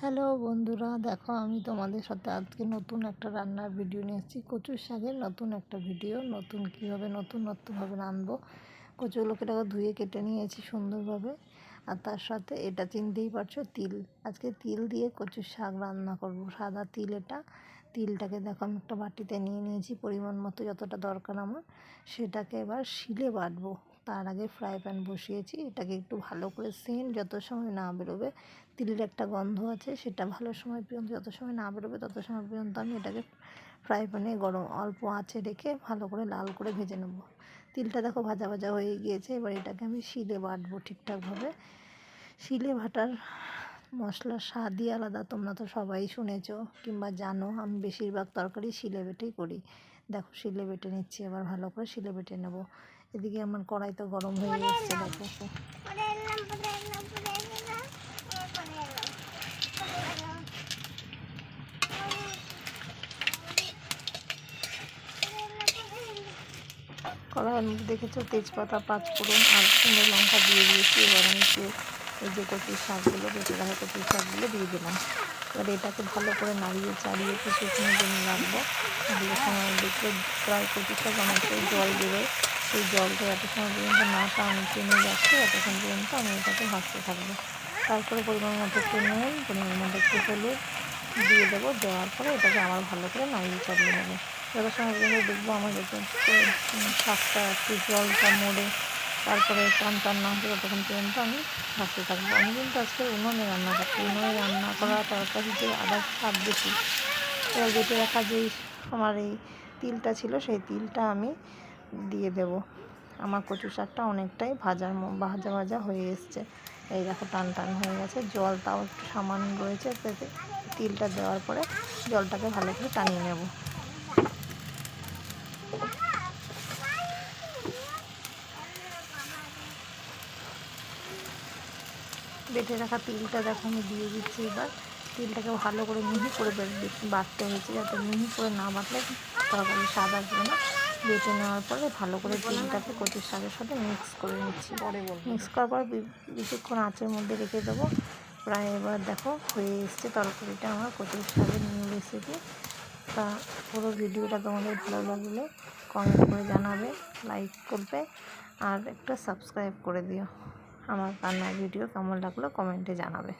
Hello বন্ধুরা, দেখো আমি তোমাদের সাথে আজকে নতুন একটা রান্নার ভিডিও নিয়ে এসেছি। কচুর শাকের নতুন একটা ভিডিও নতুন কীভাবে নতুন নতুনভাবে রাঁধবো। কচুগুলোকে টাকা ধুয়ে কেটে নিয়েছি সুন্দরভাবে, আর তার সাথে এটা চিনতেই পারছ, তিল। আজকে তিল দিয়ে কচুর শাক রান্না করব। সাদা তিল এটা, তিলটাকে দেখো আমি একটা বাটিতে নিয়ে নিয়েছি, পরিমাণ মতো যতটা দরকার আমার, সেটাকে এবার শিলে বাটবো। তার আগে ফ্রাই প্যান বসিয়েছি, এটাকে একটু ভালো করে সেন্ট যত সময় না বেরোবে, তিলের একটা গন্ধ আছে, সেটা ভালো সময় পর্যন্ত যত সময় না বেরোবে, তত সময় পর্যন্ত আমি এটাকে ফ্রাই প্যানে গরম অল্প আঁচে রেখে ভালো করে লাল করে ভেজে নেব। তিলটা দেখো ভাজা ভাজা হয়ে গিয়েছে, এবার এটাকে আমি শিলে বাটবো ঠিকঠাকভাবে। শিলে বাটার মশলার স্বাদই আলাদা, তোমরা তো সবাই শুনেছ কিংবা জানো, আমি বেশিরভাগ তরকারি শিলে বেটেই করি। দেখো শিলে বেটে নিচ্ছি এবার ভালো করে শিলে বেটে নেব। এদিকে আমার কড়াই তো গরম হয়ে যাচ্ছে দেখো। কড়াইয়ের মধ্যে দেখেছ তেজপাতা পাঁচফোড়ন আর শুকনো লঙ্কা দিয়ে দিয়েছি এবার আমি এই যে কচুর শাকগুলো, বেটে রাখা কচুর শাকগুলো দিয়ে দিলাম। এবার এটাকে ভালো করে নাড়িয়ে চাড়িয়ে কিছুক্ষণের জন্য রাখব। দিয়ে সময় দেখলে প্রায় কচুর শাক অনেকটাই জল দেবে। সেই জলটা এত সময় পর্যন্ত না টান, টেনে যাচ্ছে, এতক্ষণ পর্যন্ত আমি এটাকে ভাজতে থাকব। তারপরে পরিমাণ মতো একটু নুন, পরিমাণ মতো একটু হলুদ দিয়ে দেবো। দেওয়ার পরে এটাকে আবার ভালো করে নাড়িয়ে চালিয়ে নেব। যত সময় পর্যন্ত দেখব আমার শাকটা একটু জলটা মরে তারপরে টান না হচ্ছে ততক্ষণ পর্যন্ত আমি ভাজতে থাকব। আমি কিন্তু আজকে উনুনে রান্না করছি। উনুনে রান্না করা তরকারিতে আবার স্বাদ বেশি এবার বেটে রাখা যেই আমার এই তিলটা ছিল, সেই তিলটা আমি দিয়ে দেব। আমার কচু শাকটা অনেকটাই ভাজার ভাজা ভাজা হয়ে এসছে। এই দেখো টান টান হয়ে গেছে। জল তাও একটু সামান্য রয়েছে তিলটা দেওয়ার পরে জলটাকে ভালো করে টানিয়ে নেব। বেটে রাখা তিলটা দেখো আমি দিয়ে দিচ্ছি এবার। তিলটাকে ভালো করে মিহি করে বাটতে হয়েছে যাতে মিহি করে না বাটলে তরকারি স্বাদ আসবে না। বেটে নেওয়ার পরে ভালো করে তিলটাকে কচুর শাকের সাথে মিক্স করে নিচ্ছি। মিক্স করার পর কিছুক্ষণ আঁচের মধ্যে রেখে দেবো। প্রায় এবার দেখো হয়ে এসছে তরকারিটা আমার কচুর শাকের নিউ রেসিপি তা পুরো ভিডিওটা তোমাদের ভালো লাগলে কমেন্ট করে জানাবে লাইক করবে আর একটা সাবস্ক্রাইব করে দিও। আমার রান্নার ভিডিও কেমন লাগল কমেন্টে জানাবে।